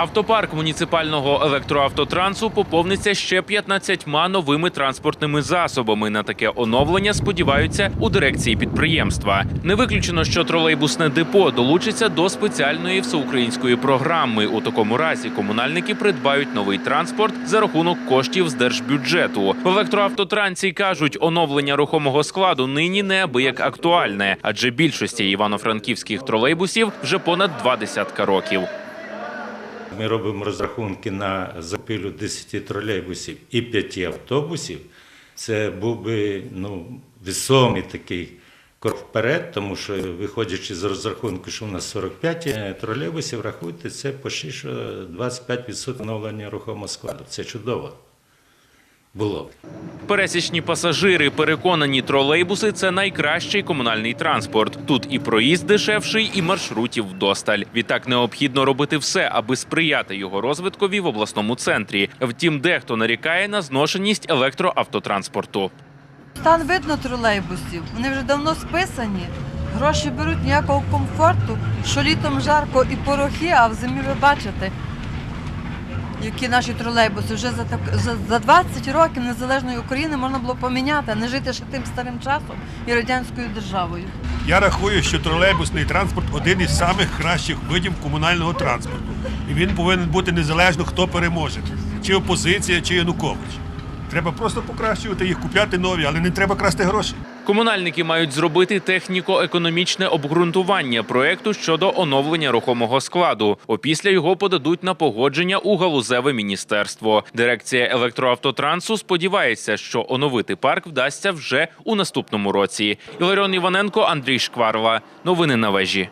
Автопарк муніципального електроавтотрансу поповниться ще 15 новими транспортними засобами. На таке оновлення сподіваються у дирекції підприємства. Не виключено, що тролейбусне депо долучиться до спеціальної всеукраїнської програми. У такому разі комунальники придбають новий транспорт за рахунок коштів з держбюджету. В електроавтотрансі кажуть, оновлення рухомого складу нині неабияк актуальне, адже більшості івано-франківських тролейбусів вже понад два десятка років. Ми робимо розрахунки на закупівлю 10 тролейбусів і 5 автобусів. Це був би ну, весомий такий крок вперед, тому що виходячи з розрахунку, що у нас 45 е, тролейбусів, рахуйте, це почти що 25% оновлення рухомого складу. Це чудово. Було. Пересічні пасажири переконані, тролейбуси це найкращий комунальний транспорт. Тут і проїзд дешевший, і маршрутів вдосталь. Відтак необхідно робити все, аби сприяти його розвиткові в обласному центрі. Втім, дехто нарікає на зношеність електроавтотранспорту. Стан видно тролейбусів. Вони вже давно списані. Гроші беруть ніякого комфорту, що літом жарко і порохи, а в зимі ви бачите, які наші тролейбуси вже за, так, за, за 20 років незалежної України можна було поміняти, а не жити ще тим старим часом і радянською державою. Я рахую, що тролейбусний транспорт один із самих кращих видів комунального транспорту. І він повинен бути незалежно, хто переможе, чи опозиція, чи Янукович. Треба просто покращувати їх, купляти нові, але не треба красти гроші. Комунальники мають зробити техніко-економічне обґрунтування проекту щодо оновлення рухомого складу. Опісля його подадуть на погодження у галузеве міністерство. Дирекція електроавтотрансу сподівається, що оновити парк вдасться вже у наступному році. Іларіон Іваненко, Андрій Шкварла. Новини на вежі.